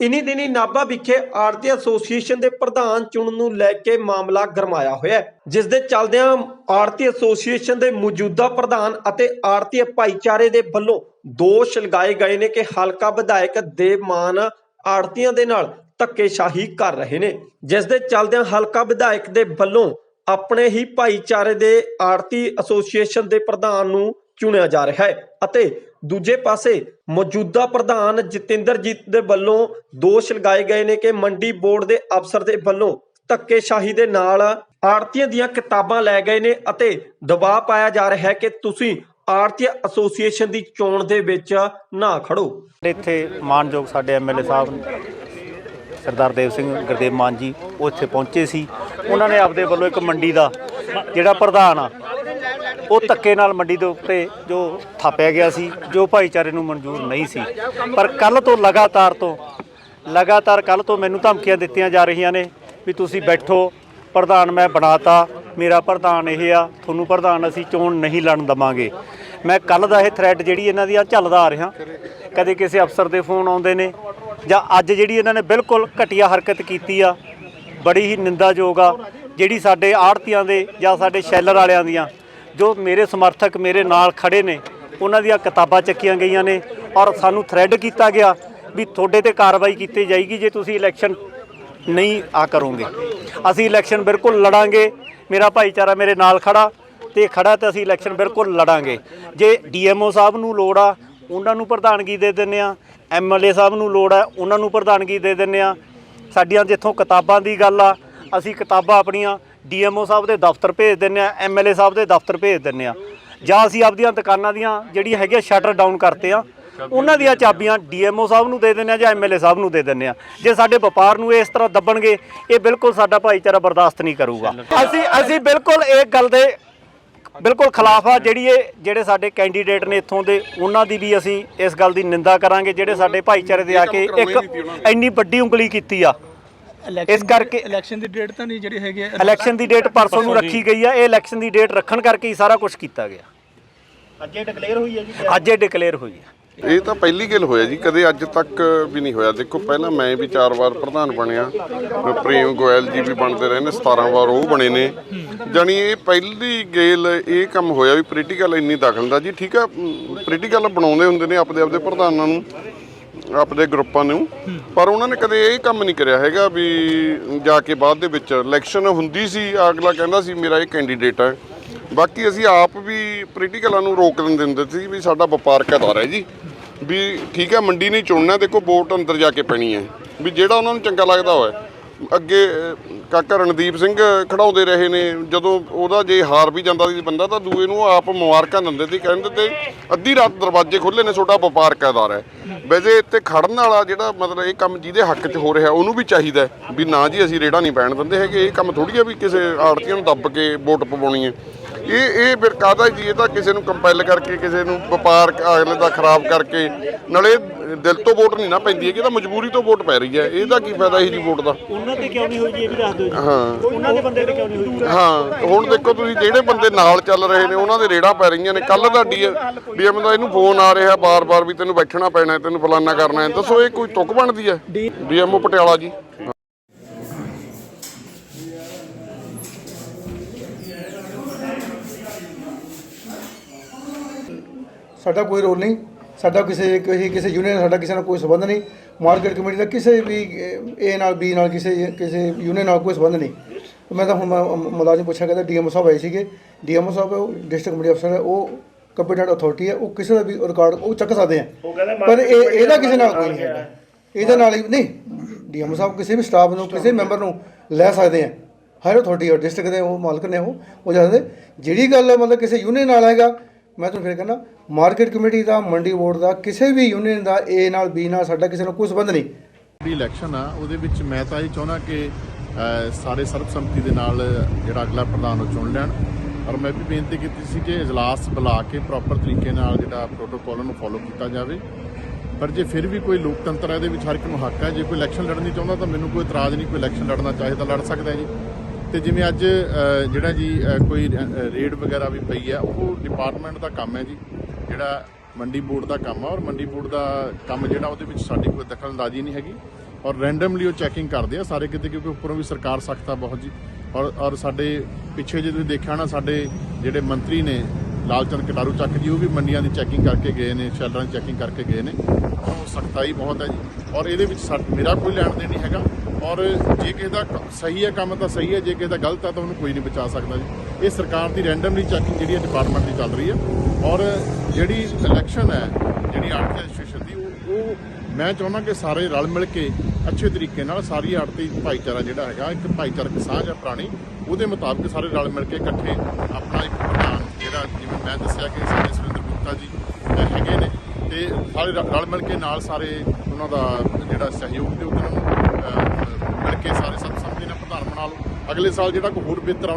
ਇਨੀ ਦਿਨੀ ਨਾਭਾ ਵਿਖੇ ਆੜਤੀ ਐਸੋਸੀਏਸ਼ਨ ਦੇ ਪ੍ਰਧਾਨ ਚੁਣਨ ਨੂੰ ਲੈ ਕੇ ਮਾਮਲਾ ਗਰਮਾਇਆ ਹੋਇਆ ਹੈ, ਜਿਸ ਦੇ ਚੱਲਦਿਆਂ ਆੜਤੀ ਐਸੋਸੀਏਸ਼ਨ ਦੇ ਮੌਜੂਦਾ ਪ੍ਰਧਾਨ ਅਤੇ ਆੜਤੀ ਭਾਈਚਾਰੇ ਦੇ ਵੱਲੋਂ ਦੋਸ਼ ਲਗਾਏ ਗਏ ਨੇ ਕਿ ਹਲਕਾ ਵਿਧਾਇਕ ਦੇਵ ਮਾਨ ਆੜਤੀਆਂ ਦੇ ਨਾਲ ਧੱਕੇਸ਼ਾਹੀ ਕਰ ਰਹੇ ਨੇ, ਜਿਸ ਦੇ ਚੱਲਦਿਆਂ ਹਲਕਾ ਵਿਧਾਇਕ ਦੇ ਵੱਲੋਂ ਆਪਣੇ ਹੀ ਭਾਈਚਾਰੇ ਦੇ ਆੜਤੀ ਐਸੋਸੀਏਸ਼ਨ ਦੇ ਪ੍ਰਧਾਨ ਨੂੰ ਚੁਣਿਆ ਜਾ ਰਿਹਾ ਹੈ ਅਤੇ ਦੂਜੇ ਪਾਸੇ ਮੌਜੂਦਾ ਪ੍ਰਧਾਨ ਜਤਿੰਦਰਜੀਤ ਦੇ ਵੱਲੋਂ ਦੋਸ਼ ਲਗਾਏ ਗਏ ਨੇ ਕਿ ਮੰਡੀ ਬੋਰਡ ਦੇ ਅਫਸਰ ਦੇ ਵੱਲੋਂ ਧੱਕੇਸ਼ਾਹੀ ਦੇ ਨਾਲ ਆੜਤੀਆਂ ਦੀਆਂ ਕਿਤਾਬਾਂ ਲੈ ਗਏ ਨੇ ਅਤੇ ਦਬਾਅ ਪਾਇਆ ਜਾ ਰਿਹਾ ਹੈ ਕਿ ਤੁਸੀਂ ਆੜਤੀ ਐਸੋਸੀਏਸ਼ਨ ਦੀ ਚੋਣ ਦੇ ਵਿੱਚ ਨਾ ਖੜੋ। ਇੱਥੇ ਮਾਨਯੋਗ ਸਾਡੇ ਐਮਐਲਏ ਸਾਹਿਬ ਸਰਦਾਰ ਦੇਵ ਸਿੰਘ ਗੁਰਦੇਵ ਮਾਨ ਜੀ, ਉਹ ਇੱਥੇ ਪਹੁੰਚੇ ਸੀ। ਉਹਨਾਂ ਨੇ ਆਪਦੇ ਵੱਲੋਂ ਇੱਕ ਮੰਡੀ ਦਾ ਜਿਹੜਾ ਪ੍ਰਧਾਨ ਆ ਉਹ ਧੱਕੇ ਨਾਲ ਮੰਡੀ ਦੇ ਉੱਤੇ ਜੋ ਥਾਪਿਆ ਗਿਆ ਸੀ, ਜੋ ਭਾਈਚਾਰੇ ਨੂੰ ਮਨਜ਼ੂਰ ਨਹੀਂ ਸੀ। ਪਰ ਕੱਲ ਤੋਂ ਲਗਾਤਾਰ ਤੋਂ, ਲਗਾਤਾਰ ਕੱਲ ਤੋਂ ਮੈਨੂੰ ਧਮਕੀਆਂ ਦਿੱਤੀਆਂ ਜਾ ਰਹੀਆਂ ਨੇ ਵੀ ਤੁਸੀਂ ਬੈਠੋ, ਪ੍ਰਧਾਨ ਮੈਂ ਬਣਾਤਾ, ਮੇਰਾ ਪ੍ਰਧਾਨ ਇਹ ਆ, ਤੁਹਾਨੂੰ ਪ੍ਰਧਾਨ ਅਸੀਂ ਚੋਣ ਨਹੀਂ ਲੜਨ ਦਵਾਂਗੇ। ਮੈਂ ਕੱਲ ਦਾ ਇਹ ਥ੍ਰੈਡ ਜਿਹੜੀ ਇਹਨਾਂ ਦੀ ਆ ਚੱਲਦਾ ਆ ਰਿਹਾ, ਕਦੇ ਕਿਸੇ ਅਫਸਰ ਦੇ ਫੋਨ ਆਉਂਦੇ ਨੇ, ਜਾਂ ਅੱਜ ਜਿਹੜੀ ਇਹਨਾਂ ਨੇ ਬਿਲਕੁਲ ਘਟੀਆ ਹਰਕਤ ਕੀਤੀ ਆ, ਬੜੀ ਹੀ ਨਿੰਦਾਯੋਗ ਆ, ਜਿਹੜੀ ਸਾਡੇ ਆੜਤੀਆਂ ਦੇ ਜਾਂ ਸਾਡੇ ਸ਼ੈਲਰ ਵਾਲਿਆਂ ਦੀਆਂ ਜੋ ਮੇਰੇ ਸਮਰਥਕ ਮੇਰੇ ਨਾਲ ਖੜੇ ਨੇ, ਉਹਨਾਂ ਦੀਆਂ ਕਿਤਾਬਾਂ ਚੱਕੀਆਂ ਗਈਆਂ ਨੇ ਔਰ ਸਾਨੂੰ ਥ੍ਰੈਡ ਕੀਤਾ ਗਿਆ ਵੀ ਤੁਹਾਡੇ ਤੇ ਕਾਰਵਾਈ ਕੀਤੀ ਜਾਏਗੀ ਜੇ ਤੁਸੀਂ ਇਲੈਕਸ਼ਨ ਨਹੀਂ ਆ ਕਰੋਗੇ। ਅਸੀਂ ਇਲੈਕਸ਼ਨ ਬਿਲਕੁਲ ਲੜਾਂਗੇ, ਮੇਰਾ ਭਾਈਚਾਰਾ ਮੇਰੇ ਨਾਲ ਖੜਾ, ਤੇ ਖੜਾ ਤੇ ਅਸੀਂ ਇਲੈਕਸ਼ਨ ਬਿਲਕੁਲ ਲੜਾਂਗੇ। ਜੇ ਡੀਐਮਓ ਸਾਹਿਬ ਨੂੰ ਲੋੜ ਆ, ਉਹਨਾਂ ਨੂੰ ਪ੍ਰਧਾਨਗੀ ਦੇ ਦਿੰਨੇ ਆ ਐਮਐਲਏ ਸਾਹਿਬ ਨੂੰ ਲੋੜ ਆ, ਉਹਨਾਂ ਨੂੰ ਪ੍ਰਧਾਨਗੀ ਦੇ ਦਿੰਨੇ ਆ ਸਾਡੀਆਂ ਜਿੱਥੋਂ ਕਿਤਾਬਾਂ ਦੀ ਗੱਲ ਆ ਅਸੀਂ ਕਿਤਾਬਾਂ ਆਪਣੀਆਂ ਡੀਐਮਓ ਸਾਹਿਬ ਦੇ ਦਫ਼ਤਰ ਭੇਜ ਦਿੰਨੇ ਆ ਐਮਐਲਏ ਸਾਹਿਬ ਦੇ ਦਫ਼ਤਰ ਭੇਜ ਦਿੰਨੇ ਆ ਜਾਂ ਅਸੀਂ ਆਪਦੀਆਂ ਦੁਕਾਨਾਂ ਦੀਆਂ ਜਿਹੜੀਆਂ ਹੈਗੀਆਂ ਸ਼ਟਰ ਡਾਊਨ ਕਰਤੇ ਆ ਉਹਨਾਂ ਦੀਆਂ ਚਾਬੀਆਂ ਡੀਐਮਓ ਸਾਹਿਬ ਨੂੰ ਦੇ ਦਿੰਨੇ ਆ ਜਾਂ ਐਮਐਲਏ ਸਾਹਿਬ ਨੂੰ ਦੇ ਦਿੰਨੇ ਆ ਜੇ ਸਾਡੇ ਵਪਾਰ ਨੂੰ ਇਸ ਤਰ੍ਹਾਂ ਦੱਬਣਗੇ, ਇਹ ਬਿਲਕੁਲ ਸਾਡਾ ਭਾਈਚਾਰਾ ਬਰਦਾਸ਼ਤ ਨਹੀਂ ਕਰੂਗਾ। ਅਸੀਂ ਅਸੀਂ ਬਿਲਕੁਲ ਇਹ ਗੱਲ ਦੇ ਬਿਲਕੁਲ ਖਿਲਾਫ ਆ, ਜਿਹੜੀ ਇਹ, ਜਿਹੜੇ ਸਾਡੇ ਕੈਂਡੀਡੇਟ ਨੇ ਇੱਥੋਂ ਦੇ, ਉਹਨਾਂ ਦੀ ਵੀ ਅਸੀਂ ਇਸ ਗੱਲ ਦੀ ਨਿੰਦਾ ਕਰਾਂਗੇ, ਜਿਹੜੇ ਸਾਡੇ ਭਾਈਚਾਰੇ ਦੇ ਆ ਕੇ ਇੱਕ ਇੰਨੀ ਵੱਡੀ ਉਂਗਲੀ ਕੀਤੀ ਆ। ਇਸ ਕਰਕੇ ਇਲੈਕਸ਼ਨ ਦੀ ਡੇਟ ਤਾਂ ਨਹੀਂ ਜਿਹੜੀ ਹੈਗੀ ਹੈ ਇਲੈਕਸ਼ਨ ਦੀ ਡੇਟ ਪਰਸੋਂ ਨੂੰ ਰੱਖੀ ਗਈ ਆ ਇਹ ਇਲੈਕਸ਼ਨ ਦੀ ਡੇਟ ਰੱਖਣ ਕਰਕੇ ਹੀ ਸਾਰਾ ਕੁਝ ਕੀਤਾ ਗਿਆ। ਅੱਜ ਇਹ ਡਿਕਲੇਅਰ ਹੋਈ ਹੈ ਜੀ ਅੱਜ ਇਹ ਡਿਕਲੇਅਰ ਹੋਈ ਹੈ। ਇਹ ਤਾਂ ਪਹਿਲੀ ਗੱਲ ਹੋਇਆ ਜੀ ਕਦੇ ਅੱਜ ਤੱਕ ਵੀ ਨਹੀਂ ਹੋਇਆ। ਦੇਖੋ ਪਹਿਲਾਂ ਮੈਂ ਵੀ ਚਾਰ ਵਾਰ ਪ੍ਰਧਾਨ ਬਣਿਆ। ਪ੍ਰੇਮ ਗੋਇਲ ਜੀ ਵੀ ਬਣਦੇ ਰਹੇ ਨੇ 17 ਵਾਰ ਉਹ ਬਣੇ ਨੇ। ਜਾਣੀ ਇਹ ਪਹਿਲੀ ਗੇਲ ਇਹ ਕੰਮ ਹੋਇਆ ਵੀ ਪੋਲੀਟੀਕਲ ਇੰਨੀ ਦਖਲਅੰਦਾਜ਼ੀ ਠੀਕ ਆ ਪੋਲੀਟੀਕਲ ਬਣਾਉਂਦੇ ਹੁੰਦੇ ਨੇ ਆਪਦੇ ਆਪਦੇ ਪ੍ਰਧਾਨਾਂ ਨੂੰ। ਆਪਦੇ ਗਰੁੱਪਾਂ ਨੂੰ। ਪਰ ਉਹਨਾਂ ਨੇ ਕਦੇ ਇਹ ਕੰਮ ਨਹੀਂ ਕਰਿਆ ਹੈਗਾ ਵੀ ਜਾ ਕੇ ਬਾਅਦ ਦੇ ਵਿੱਚ ਇਲੈਕਸ਼ਨ ਹੁੰਦੀ ਸੀ, ਅਗਲਾ ਕਹਿੰਦਾ ਸੀ, ਮੇਰਾ ਇਹ ਕੈਂਡੀਡੇਟ ਹੈ ਬਾਕੀ ਅਸੀਂ ਆਪ ਵੀ ਪੋਲੀਟੀਕਲਾਂ ਨੂੰ ਰੋਕ ਦਿੰਦੇ ਸੀ ਵੀ ਸਾਡਾ ਵਪਾਰਕ ਅਦਾਰਾ ਹੈ ਜੀ। ਵੀ ਠੀਕ ਹੈ, ਮੰਡੀ ਨਹੀਂ ਚੁਣਨਾ, ਦੇਖੋ ਵੋਟ ਅੰਦਰ ਜਾ ਕੇ ਪੈਣੀ ਹੈ। ਵੀ ਜਿਹੜਾ ਉਹਨਾਂ ਨੂੰ ਚੰਗਾ ਲੱਗਦਾ ਹੋਵੇ। ਅੱਗੇ ਕਾਕਾ ਰਣਦੀਪ ਸਿੰਘ ਖੜਾਉਂਦੇ ਰਹੇ ਨੇ। ਜਦੋਂ ਉਹਦਾ ਜੇ ਹਾਰ ਵੀ ਜਾਂਦਾ ਸੀ ਬੰਦਾ, ਤਾਂ ਦੂਏ ਨੂੰ ਆਪ ਮੁਬਾਰਕਾਂ ਦਿੰਦੇ ਸੀ ਕਹਿੰਦੇ ਤੇ ਅੱਧੀ ਰਾਤ ਦਰਵਾਜ਼ੇ ਖੁੱਲੇ ਨੇ ਤੁਹਾਡਾ ਵਪਾਰਕ ਅਦਾਰਾ ਹੈ ਵੈਸੇ ਇੱਥੇ ਖੜਨ ਵਾਲਾ ਜਿਹੜਾ ਮਤਲਬ ਇਹ ਕੰਮ ਜਿਹਦੇ ਹੱਕ 'ਚ ਹੋ ਰਿਹਾ, ਉਹਨੂੰ ਵੀ ਚਾਹੀਦਾ ਵੀ ਨਾ ਜੀ ਅਸੀਂ ਰੇੜਾ ਨਹੀਂ ਪੈਣ ਦਿੰਦੇ ਹੈਗੇ। ਇਹ ਕੰਮ ਥੋੜੀ ਆ ਵੀ ਕਿਸੇ ਆੜਤੀਆਂ ਨੂੰ ਦੱਬ ਕੇ ਵੋਟ ਪਵਾਉਣੀ ਹੈ। ਇਹ ਇਹ ਫਿਰ ਕਾਹਦਾ ਜੀ? ਇਹ ਤਾਂ ਕਿਸੇ ਨੂੰ ਕੰਪੈਲ ਕਰਕੇ ਕਿਸੇ ਨੂੰ ਵਪਾਰ ਅਗਲੇ ਦਾ ਖਰਾਬ ਕਰਕੇ। ਨਾਲੇ ਦਿਲ ਤੋਂ ਵੋਟ ਨਹੀਂ ਨਾ ਪੈਂਦੀ ਹੈ ਕਿ ਤਾਂ ਮਜਬੂਰੀ ਤੋਂ ਵੋਟ ਪੈ ਰਹੀ ਹੈ। ਇਹਦਾ ਕੀ ਫਾਇਦਾ ਇਹ ਜੀ ਵੋਟ ਦਾ? ਉਹਨਾਂ ਤੇ ਕਿਉਂ ਨਹੀਂ ਹੋਈ ਜੀ? ਇਹ ਵੀ ਦੱਸ ਦਿਓ ਜੀ। ਹਾਂ। ਉਹਨਾਂ ਦੇ ਬੰਦੇ ਤੇ ਕਿਉਂ ਨਹੀਂ ਹੋਈ ਹਾਂ ਹੁਣ ਦੇਖੋ ਤੁਸੀਂ ਜਿਹੜੇ ਬੰਦੇ ਨਾਲ ਚੱਲ ਰਹੇ ਨੇ ਉਹਨਾਂ ਦੇ ਰੇੜਾ ਪੈ ਰਹੀਆਂ ਨੇ। ਕੱਲ ਦਾ ਡੀ ਡੀਐਮ ਦਾ ਇਹਨੂੰ ਫੋਨ ਆ ਰਿਹਾ ਬਾਰ-ਬਾਰ ਵੀ ਤੈਨੂੰ ਬੈਠਣਾ ਪੈਣਾ ਤੈਨੂੰ ਫਲਾਨਾ ਕਰਨਾ ਦੱਸੋ ਇਹ ਕੋਈ ਤੁਕ ਬਣਦੀ ਹੈ? ਡੀਐਮਓ ਪਟਿਆਲਾ ਜੀ। ਸਾਡਾ ਕੋਈ ਰੋਲ ਨਹੀਂ। ਸਾਡਾ ਕਿਸੇ ਕਿਸੇ ਕਿਸੇ ਯੂਨੀਅਨ ਨਾਲ ਸਾਡਾ ਕਿਸੇ ਨਾਲ ਕੋਈ ਸੰਬੰਧ ਨਹੀਂ। ਮਾਰਕੀਟ ਕਮੇਟੀ ਦਾ ਕਿਸੇ ਵੀ ਏ ਨਾਲ ਬੀ ਨਾਲ ਕਿਸੇ ਕਿਸੇ ਯੂਨੀਅਨ ਨਾਲ ਕੋਈ ਸੰਬੰਧ ਨਹੀਂ। ਮੈਂ ਤਾਂ ਹੁਣ ਮੁਲਾਜ਼ਮ ਪੁੱਛਿਆ ਕਹਿੰਦਾ ਡੀਐਮਓ ਸਾਹਿਬ ਆਏ ਸੀਗੇ। ਡੀਐਮਓ ਸਾਹਿਬ ਉਹ ਡਿਸਟ੍ਰਿਕਟ ਕਮੇਟੀ ਅਫਸਰ ਹੈ ਉਹ ਕੰਪੀਟੈਂਟ ਅਥਾਰਟੀ ਹੈ ਉਹ ਕਿਸੇ ਦਾ ਵੀ ਰਿਕਾਰਡ ਉਹ ਚੱਕ ਸਕਦੇ ਆ। ਪਰ ਇਹ ਇਹਦਾ ਕਿਸੇ ਨਾਲ ਕੋਈ ਨਹੀਂ ਹੈਗਾ। ਇਹਦੇ ਨਾਲ ਹੀ ਨਹੀਂ ਡੀਐਮਓ ਸਾਹਿਬ ਕਿਸੇ ਵੀ ਸਟਾਫ ਨੂੰ ਕਿਸੇ ਮੈਂਬਰ ਨੂੰ ਲੈ ਸਕਦੇ ਆ। ਹਰ ਅਥਾਰਟੀ ਔਰ ਡਿਸਟ੍ਰਿਕਟ ਦੇ ਉਹ ਮਾਲਕ ਨੇ ਉਹ ਉਹ ਜਾਂਦੇ ਜਿਹੜੀ ਗੱਲ ਮਤਲਬ ਕਿਸੇ ਯੂਨੀਅਨ ਨਾਲ ਹੈਗਾ ਮੈਂ ਤੁਹਾਨੂੰ ਫਿਰ ਕਹਿੰਦਾ, ਮਾਰਕੀਟ ਕਮੇਟੀ ਦਾ, ਮੰਡੀ ਬੋਰਡ ਦਾ, ਕਿਸੇ ਵੀ ਯੂਨੀਅਨ ਦਾ ਏ ਨਾਲ ਬੀ ਨਾਲ ਸਾਡਾ ਕਿਸੇ ਨਾਲ ਕੋਈ ਸੰਬੰਧ ਨਹੀਂ। ਜਿਹੜੀ ਇਲੈਕਸ਼ਨ ਆ, ਉਹਦੇ ਵਿੱਚ ਮੈਂ ਤਾਂ ਇਹ ਚਾਹੁੰਦਾ ਕਿ ਸਾਰੇ ਸਰਬਸੰਮਤੀ ਦੇ ਨਾਲ ਜਿਹੜਾ ਅਗਲਾ ਪ੍ਰਧਾਨ ਉਹ ਚੁਣ ਲੈਣ। ਔਰ ਮੈਂ ਵੀ ਬੇਨਤੀ ਕੀਤੀ ਸੀ ਕਿ ਇਜਲਾਸ ਬੁਲਾ ਕੇ ਪ੍ਰੋਪਰ ਤਰੀਕੇ ਨਾਲ ਜਿਹੜਾ ਪ੍ਰੋਟੋਕੋਲ ਨੂੰ ਫੋਲੋ ਕੀਤਾ ਜਾਵੇ। ਪਰ ਜੇ ਫਿਰ ਵੀ ਕੋਈ ਲੋਕਤੰਤਰ ਹੈ ਇਹਦੇ ਵਿੱਚ ਹਰ ਇੱਕ ਨੂੰ ਹੱਕ ਹੈ ਜੇ ਕੋਈ ਇਲੈਕਸ਼ਨ ਲੜਨੀ ਚਾਹੁੰਦਾ, ਤਾਂ ਮੈਨੂੰ ਕੋਈ ਇਤਰਾਜ਼ ਨਹੀਂ, ਕੋਈ ਇਲੈਕਸ਼ਨ ਲੜਨਾ ਚਾਹੇ ਤਾਂ ਲੜ ਸਕਦਾ ਹੈ ਜੀ। ਤੇ ਜਿਵੇਂ ਅੱਜ ਜਿਹੜਾ ਜੀ ਕੋਈ ਰੇਡ ਵਗੈਰਾ ਵੀ ਪਈ ਹੈ ਉਹ ਡਿਪਾਰਟਮੈਂਟ ਦਾ ਕੰਮ ਹੈ ਜੀ, ਜਿਹੜਾ ਮੰਡੀ ਬੋਰਡ ਦਾ ਕੰਮ ਆ, ਔਰ ਮੰਡੀ ਬੋਰਡ ਦਾ ਕੰਮ ਜਿਹੜਾ ਉਹਦੇ ਵਿੱਚ ਸਾਡੀ ਕੋਈ ਦਖਲਅੰਦਾਜ਼ੀ ਨਹੀਂ ਹੈਗੀ, ਔਰ ਰੈਂਡਮਲੀ ਉਹ ਚੈਕਿੰਗ ਕਰਦੇ ਆ ਸਾਰੇ ਕਿਤੇ, ਕਿਉਂਕਿ ਉੱਪਰੋਂ ਵੀ ਸਰਕਾਰ ਸਖਤ ਆ ਬਹੁਤ ਜੀ, ਔਰ ਔਰ ਸਾਡੇ ਪਿੱਛੇ ਜੇ ਤੁਸੀਂ ਦੇਖਿਆ ਨਾ, ਸਾਡੇ ਜਿਹੜੇ ਮੰਤਰੀ ਨੇ ਲਾਲਚੰਦ ਕਟਾਰੂ ਚੱਕ ਜੀ, ਉਹ ਵੀ ਮੰਡੀਆਂ ਦੀ ਚੈਕਿੰਗ ਕਰਕੇ ਗਏ ਨੇ, ਸ਼ੈਲਰਾਂ ਦੀ ਚੈਕਿੰਗ ਕਰਕੇ ਗਏ ਨੇ। ਉਹ ਸਖਤਾਈ ਬਹੁਤ ਹੈ ਜੀ। ਔਰ ਇਹਦੇ ਵਿੱਚ ਸਾ- ਮੇਰਾ ਕੋਈ ਲੈਣ ਦੇਣ ਨਹੀਂ ਹੈਗਾ। ਔਰ ਜੇ ਕਿਸੇ ਦਾ ਸਹੀ ਹੈ ਕੰਮ ਤਾਂ ਸਹੀ ਹੈ, ਜੇ ਕਿਸੇ ਦਾ ਗਲਤ ਹੈ ਤਾਂ ਉਹਨੂੰ ਕੋਈ ਨਹੀਂ ਬਚਾ ਸਕਦਾ ਜੀ। ਇਹ ਸਰਕਾਰ ਦੀ ਰੈਂਡਮਲੀ ਚੈਕਿੰਗ ਜਿਹੜੀ ਹੈ ਡਿਪਾਰਟਮੈਂਟ ਦੀ ਚੱਲ ਰਹੀ ਹੈ। ਔਰ ਜਿਹੜੀ ਇਲੈਕਸ਼ਨ ਹੈ, ਜਿਹੜੀ ਆਰਟੀ ਐਸੋਸੀਏਸ਼ਨ ਦੀ, ਉਹ ਉਹ ਮੈਂ ਚਾਹੁੰਦਾ ਕਿ ਸਾਰੇ ਰਲ ਮਿਲ ਕੇ ਅੱਛੇ ਤਰੀਕੇ ਨਾਲ ਸਾਰੀ ਆੜਤੀ ਭਾਈਚਾਰਾ ਜਿਹੜਾ ਹੈਗਾ, ਇੱਕ ਭਾਈਚਾਰਕ ਸਾਂਝ ਹੈ ਪੁਰਾਣੀ, ਉਹਦੇ ਮੁਤਾਬਕ ਸਾਰੇ ਰਲ ਮਿਲ ਕੇ ਇਕੱਠੇ ਆਪਣਾ ਇੱਕ ਪ੍ਰਧਾਨ ਜਿਵੇਂ ਮੈਂ ਦੱਸਿਆ ਕਿ ਸਾਡੇ ਸੁਰਿੰਦਰ ਗੁਪਤਾ ਜੀ ਹੈਗੇ ਨੇ ਤੇ ਸਾਰੇ ਰਲ ਮਿਲ ਕੇ ਨਾਲ ਸਾਰੇ ਉਹਨਾਂ ਦਾ ਜਿਹੜਾ ਸਹਿਯੋਗ ਤੇ ਉਹਨਾਂ ਨੂੰ ਮਿਲ ਕੇ ਸਾਰੇ ਸਰਬਸੰਮਤੀ ਨਾਲ ਪ੍ਰਧਾਨ ਬਣਾ ਲਓ। ਅਗਲੇ ਸਾਲ ਜਿਹੜਾ ਕੋਈ ਹੋਰ ਬਿਹਤਰ